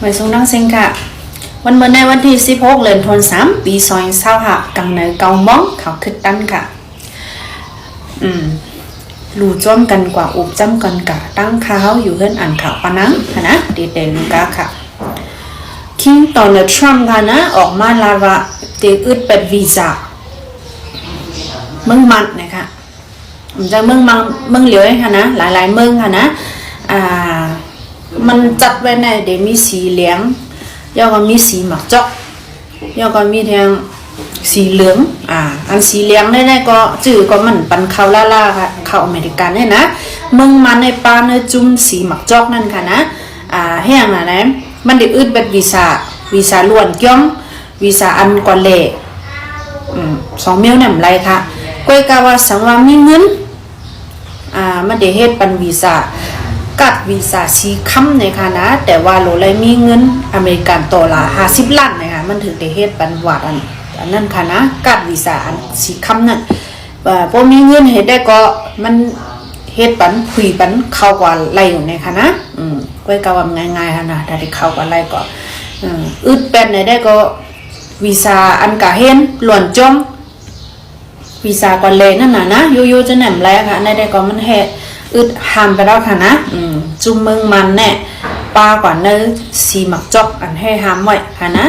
ไม่ทรงดังเซงค่ะวันเมื่อในวันที่ 16เดือนธันวาคมปีซอยเศร้าค่ะกังในเกามองเขาคึดตั้นค่ะ อืมรูจ้อมกันกว่าอุบจ้ำกันกะตั้งข้าวอยู่เฮือนอ่านข่าวปะนังค่ะนะดีเดลูกาค่ะคิงตอนทรัมป์ค่ะนะ ออกมาลาว่าเตอึดเป็นวีซ่าเมืองมันนะคะผมจะเมืองมังเมืองเหลียวค่ะนะ หลายๆเมืองค่ะนะ อ่า มันจัดไว้ในเดี๋ยวมีสีเหลืองแล้วก็มีสีหมักจอกแล้วก็มีทางสีเหลือง อ่า อันสีเหลืองได้ๆก็จื่อก็มันปันเขาล่าล่าๆค่ะเขาอเมริกันเนี่ยนะเมืองมันในปลาเนื้อจุ่มสีหมักจอกนั่นค่ะนะ อ่าแห้งนะนะมันเดือึดแบบวีซ่าวีซ่าล้วนจ้องวีซ่าอันก่อนเล่สองเมียวเนี่ยไรค่ะก้อยกาว่าสังว่ามีเงิน อ่า มันเดเฮ็ดปันวีซ่า กัดวีซ่าสีค้ำในค่ะนะ แต่ว่าโหลเลยมีเงินอเมริกันตัวละ50ล้านนะคะมันถึงได้เฮ็ดปันวาดอันอันนั้นค่ะนะกัดวีซ่าอันสีค้ำนั่นว่าบ่มีเงินเฮ็ดได้ก็มันเฮ็ดปันคุยปันเข้ากว่าไรอยู่ในค่ะนะอืมก้อยก็ว่าง่ายๆค่ะนะถ้าได้เข้ากว่าไรก็อืมอึดเป็นไหนได้ก็วีซ่าอันกะเห็นหลวนจ้องวีซ่าก่อนเลยนั่นน่ะนะยูยูจะแหนมแรกค่ะในได้ก็มันแห่ อึดหามไปแล้วค่ะนะจุ่มเมืองมันแน่ปลากว่าเนื้อสีหมักจอกอันให้หามไว้ค่ะนะ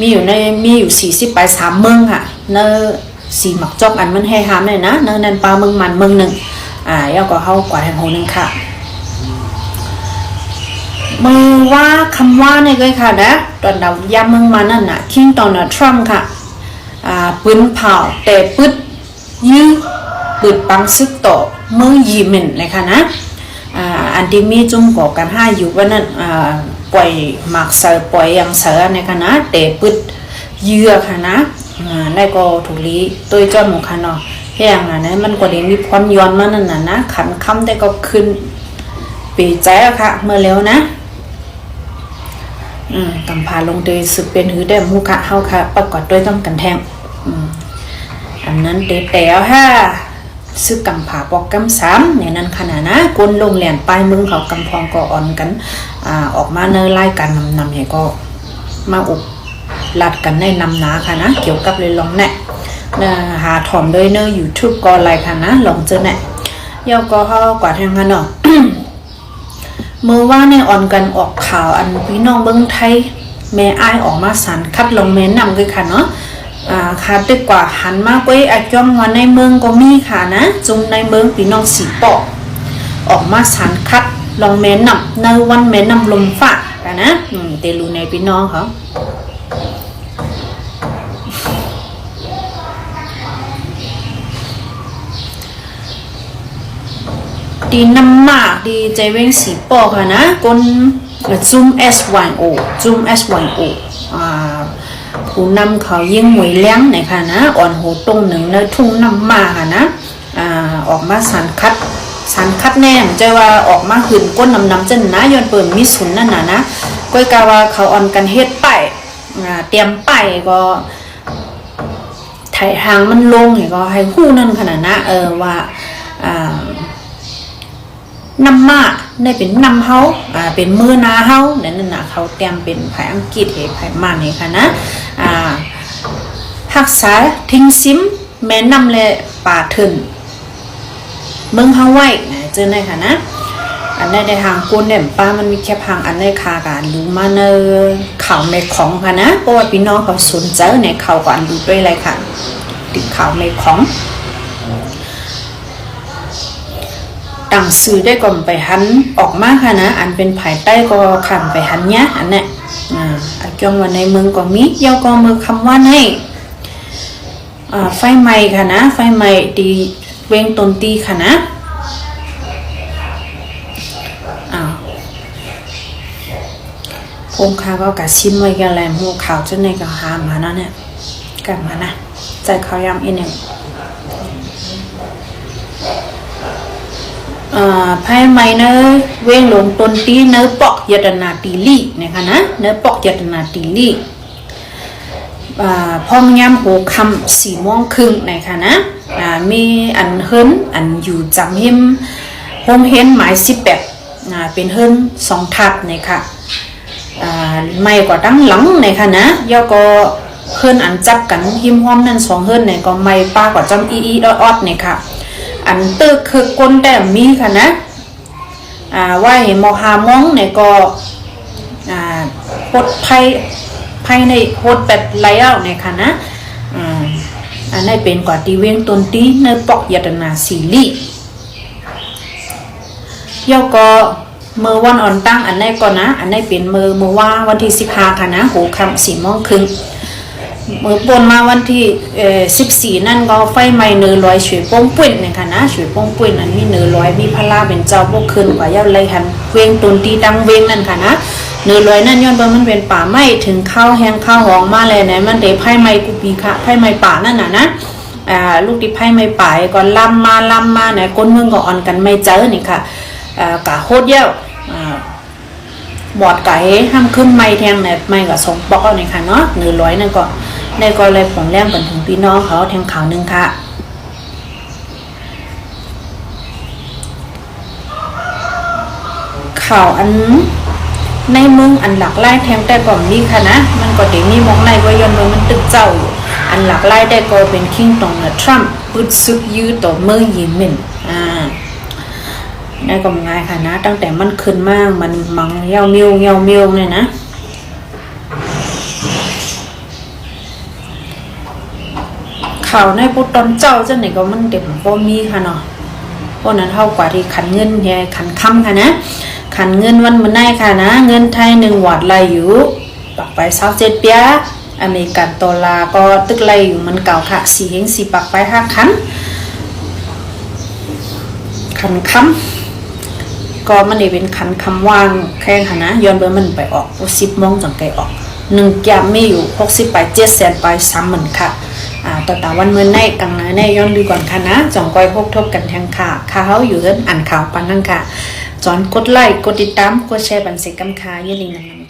มีอยู่ในมีอยู่สี่สิบไปสามเมืองค่ะ เนื้อสีหมักจอกอันมันให้หามเลยนะเนื้อนันปลาเมืองมันเมืองหนึ่งอ่าแล้วก็เข้ากว่าแห่งโหนึงค่ะมือว่าคำว่าในก็ค่ะนะตอนดาวยามเมืองมันนั่นน่ะคิงตอนน่ะทรัมป์ค่ะอ่าปืนเผาแต่ปึ๊ดยื้อ ปืดปังซึกต่อเมืองยีเมนเลยค่ะนะอันที่มีจุ่มก่อกันห้าอยู่ว่านั่นอ่าปล่อยหมากเสือปล่อยยังเสือในค่ะนะแต่ปึดเยื่อค่ะนะได้ก็ถูกลีตัวเจ้าหมูค่ะเนาะแห้งอะนะมันก็ได้มีความย้อนมานั่นน่ะนะขันคำได้ก็ขึ้นปีใจอะค่ะ เมื่อแล้วนะอืมกำพาลงโดยสืบเป็นหือได้มูคะเฮาค่ะ ประกอบด้วยต้องกันแทงอืมอันนั้นเตะแต๋วฮะ ซึกกำผาปอกกำสามเนี่ยนั้นขนาดนะกวนลงแหลนปลายมึงเขากำพองก็อ่อนกันอ่าออกมาเนอไล่กันนำนำให้ก็มาอุบลัดกันในนำนาค่ะนะ เกี่ยวกับเลยลองแน่นะหาถอมด้วยเนอ YouTube ก็ไลค่ะนะลองเจอแน่เยาก็เฮากว่าทางกันเนาะมือว่าในอ่อนกันออกข่าวอันพี่น้องเบิ้งไทยแม่อ้ายออกมาสันคัดลงแม่นำเลยค่ะเนาะ ค่ะดีกว่าหันมากไว้อาจ้องว่าในเมืองก็มีค่ะนะจุมในเมืองพี่น้องสีปอกออกมาสันคัดลองแม่นำในวันแม่นำลมฝ่ากค่ะนะอืมเตลูในพี่น้องเขาดีน้ำมากดีใจเว้งสีปอกค่ะนะกนจุ่ม S1O จุ่ม S1O อ่า ผู้นำเขายิ่งหมวยเลี้ยงในค่ะนะ อ่อนโหตรงหนึ่งในทุ่งน้ำมาค่ะนะอ่าออกมาสันคัดสันคัดแน่ใจว่าออกมาหืนก้นน้ำน้ำจนนะย้อนเปิดมิสุนนั่นน่ะนะก้อยกาว่าเขาอ่อนกันเฮ็ดไปายอ่าเตรียมไปายก็ไถทางมันลงเห็นก็ให้คู่นั่นขนาดนะเออว่าอ่านำมาได้เป็นนำเฮาอ่าเป็นมือนาเฮานั่นน่ะเขาเตรียมเป็นภายอังกฤษเหภายมานี่ค่ะนะ อ่ารักษาทิ้งซิมแม่นำและป่าถึนเมืองเฮาไว้นะเจอได้ค่ะนะอันในในทางกุนเนี่ยป้ามันมีแค่พังอันในคาการรู้มาเนอข่าวในของค่ะนะเพราะว่าพี่น้องเขาสนใจในข่าวก่อนดูด้วยเลยค่ะติดข่าวในของต่างสื่อได้ก่อนไปหันออกมาค่ะนะ อันเป็นภายใต้ก็ขันไปหันเนี้ยอันเนี้ยอ่า จังว่าในเมืองก็มีเยาก็มือคำว่าให้ไฟไหม้ค่ะนะ ไฟไหม้ตีเวงตนตีค่ะนะอ้าพงคาก็กะชิมไว้กันแหลมหูข่าวจนในก็หามานะเนี่ยกลับมานะใจเขายำอีกหนึ่ง อ่าภายในเนอเวงหลงตนตีเนอปอกยตนาตีลี่นะคะนะเนอปอกยตนาตีลี่อ่าพร้อมยามโหคำสี่โมงครึ่งนะคะนะมีอันเฮิรนอันอยู่จำหิมโฮมเฮนหมายสิบแปดเป็นเฮิรนสองทับนะคะอ่าไม่กว่าตั้งหลังในค่ะนะย่อก็เฮิรนอันจับกันหิมห้อมนั่นสองเฮิรนในก็ไม่ป้ากว่าจำอีอีออดเนี่ยค่ะ อันตึกคือก้นแต่มีค่ะนะอ่าว่าเห็นมอหามองเนี่ยก็อ่าหดไพ่ไพ่ในหดแบบไลเอาเนี่ยค่ะนะอ่าอันนี้เป็นกว่าตีเวงตนตีในปอกยตนาสีลีเยาก็เมื่อวันอ่อนตั้งอันนี้ก่อนนะ อันนี้เป็นเมื่อเมื่อว่าวันที่สิบห้าค่ะนะโหคำสี่โมงครึ่ง เมื่อปนมาวันที่เอ่อสิบสี่นั่นก็ไฟไหม้เนื้อลอยฉวยป้งปุ้นเนี่ยค่ะนะฉวยป้งปุ้นนั้นมีเนื้อลอยมีพลาเป็นเจ้าพวกคืนกว่าเย้าเลยหันเวงตุนตีดังเวงนั่นค่ะนะเนื้อลอยนั่นย้อนว่ามันเป็นป่าไม้ถึงข้าวแห้งข้าวหองมาเลยเนี่ยมันเดไผ่ไม้กุปีค่ะไผ่ไม้ป่านั่นน่ะนะอ่าลูกที่ไผ่ไม้ป่าก็ล่ำมาล่ำมาเนี่ยก้นเมืองก็อ่อนกันไม่เจอนี่ค่ะอ่ากะโคตรเย้าอ่าบอดไก่ห้ามขึ้นไม่แทงเนี่ยไม่กับสองปอกนี่ค่ะเนาะหนึ่งร้อยนั่นก็ ในก็เลยผมแรงกันถึงพี่น้องเขาแทงข่าวหนึ่งค่ะข่าวอันในเมืองอันหลักไล่แทงแต่ก่อนมีค่ะนะ มันก็เดี๋ยวมีมองในว่ายนเมืองมันตึกเจ้าอยู่อันหลักไล่ได้ก็เป็นคิงตองนะทรัมป์พุดซึกยื้อต่อเมืองยิมินอ่าได้ก็ง่ายค่ะนะ ตั้งแต่มันขึ้นมากมันมังเย้าเมียวเย้าเมียวเนี่ยนะ ข่าวในปุตตอนเจ้าเจ้าไหนก็มันเด็กพอมีค่ะเนาะเพราะนั้นเท่ากว่าที่ขันเงินแย่ขันคำค่ะนะ ขันเงินวันมันได้ค่ะนะ เงินไทยหนึ่งวาทลายอยู่ปักไปเศร้าเจ็ดเปียอเมริกันดอลลาร์ก็ตึกลายอยู่มันเก่าค่ะสี่เฮงสี่ปักไปห้าคันขันคำก็มันได้เป็นคันคำว่างแค่ค่ะนะย้อนเบอร์มันไปออกสิบโมงจังไกออกหนึ่งแกมไมีอยู่หกสิบไปเจ็ดแสนไปสามหมื่นค่ะ ต่อตาวันเมื่อในกังนะในย้อนดูก่อนค่ะนะจ่องก้อยพกทบกันแทงค่ะข่าวอยู่เอิ้นอ่านข่าวปันนั่งค่ะ จอนกดไลค์กดติดตามกดแชร์บันเสกกำคาเยลิงนำนะ